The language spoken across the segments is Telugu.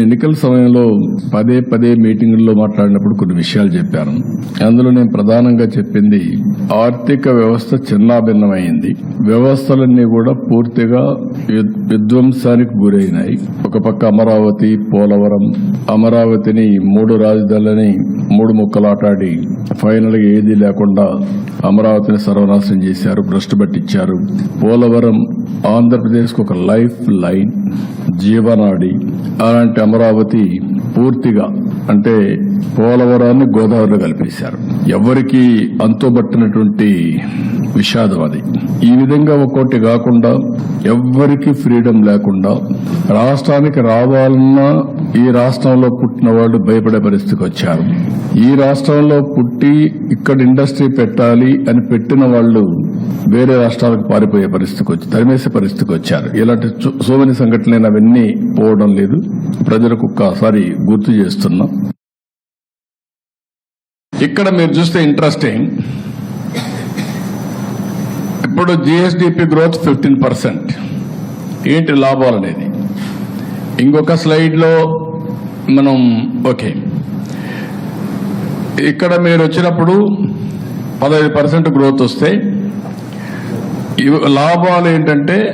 ఎన్నికల సమయంలో పదే పదే మీటింగుల్లో మాట్లాడినప్పుడు కొన్ని విషయాలు చెప్పాను. అందులో నేను ప్రధానంగా చెప్పింది ఆర్థిక వ్యవస్థ చిన్నాభిన్నమైంది. వ్యవస్థలన్నీ కూడా పూర్తిగా విధ్వంసానికి గురైనాయి. ఒక పక్క అమరావతి పోలవరం అమరావతిని మూడు రాజధానులని మూడు ముక్కలాటాడి ఫైనల్గా ఏదీ లేకుండా అమరావతిని సర్వనాశనం చేశారు భ్రష్టు పట్టించారు. పోలవరం ఆంధ్రప్రదేశ్ ఒక లైఫ్ లైన్. జీవనాడి అలాంటి అమరావతి పూర్తిగా అంటే పోలవరాన్ని గోదావరిలో కలిపేశారు. ఎవరికి అంతుబట్టినటువంటి విషాదం అది. ఈ విధంగా ఒక్కోటి కాకుండా ఎవ్వరికి ఫ్రీడమ్ లేకుండా రాష్ట్రానికి రావాలన్నా ఈ రాష్ట్రంలో పుట్టిన వాళ్ళు భయపడే పరిస్థితికి వచ్చారు. ఈ రాష్ట్రంలో పుట్టి ఇక్కడ ఇండస్ట్రీ పెట్టాలి అని పెట్టిన వాళ్ళు వేరే రాష్ట్రాలకు పారిపోయే పరిస్థితికి వచ్చి తరిమేసే పరిస్థితికి వచ్చారు. ఇలాంటి సోమని సంఘటనలు అవన్నీ పోవడం లేదు. ప్రజలకు ఒక్కసారి గుర్తు చేస్తున్నాం. ఇక్కడ మీరు చూస్తే ఇంట్రెస్టింగ్ ఇప్పుడు జిఎస్డిపి గ్రోత్ ఫిఫ్టీన్ పర్సెంట్ ఏంటి లాభాలు అనేది? ఇంకొక స్లైడ్లో మనం ఓకే. ఇక్కడ మీరు వచ్చినప్పుడు పదహైదు పర్సెంట్ గ్రోత్ వస్తే లాభాలు ఏంటంటే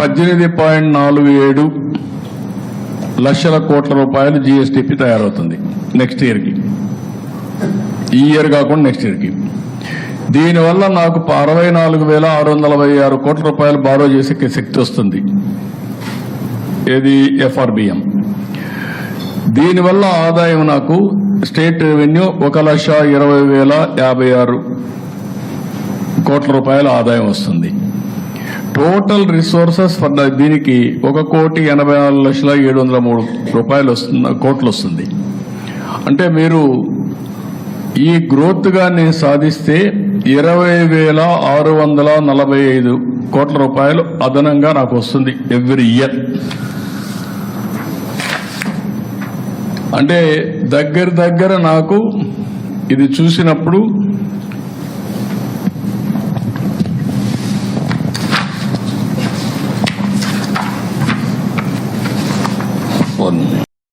పద్దెనిమిది పాయింట్ నాలుగు ఏడు లక్షల కోట్ల రూపాయలు జిఎస్టిపి తయారవుతుంది నెక్స్ట్ ఇయర్కి. ఈ ఇయర్ కాకుండా నెక్స్ట్ ఇయర్కి. దీనివల్ల నాకు అరవై నాలుగు వేల ఆరు వందల వై ఆరు కోట్ల రూపాయలు బారో చేసే శక్తి వస్తుంది. ఏది? ఎఫ్ఆర్బిఎం. దీనివల్ల ఆదాయం నాకు స్టేట్ రెవెన్యూ ఒక లక్ష ఇరవై వేల యాభై ఆరు కోట్ల రూపాయల ఆదాయం వస్తుంది. టోటల్ రిసోర్సెస్ ఫర్ దీనికి ఒక కోటి ఎనభై నాలుగు లక్షల ఏడు వందల మూడు రూపాయలు వస్తుంది కోట్లు వస్తుంది. అంటే మీరు ఈ గ్రోత్గా నేను సాధిస్తే ఇరవై వేల ఆరు వందల నలభై ఐదు కోట్ల రూపాయలు అదనంగా నాకు వస్తుంది ఎవ్రీ ఇయర్ అంటే దగ్గర దగ్గర నాకు ఇది చూసినప్పుడు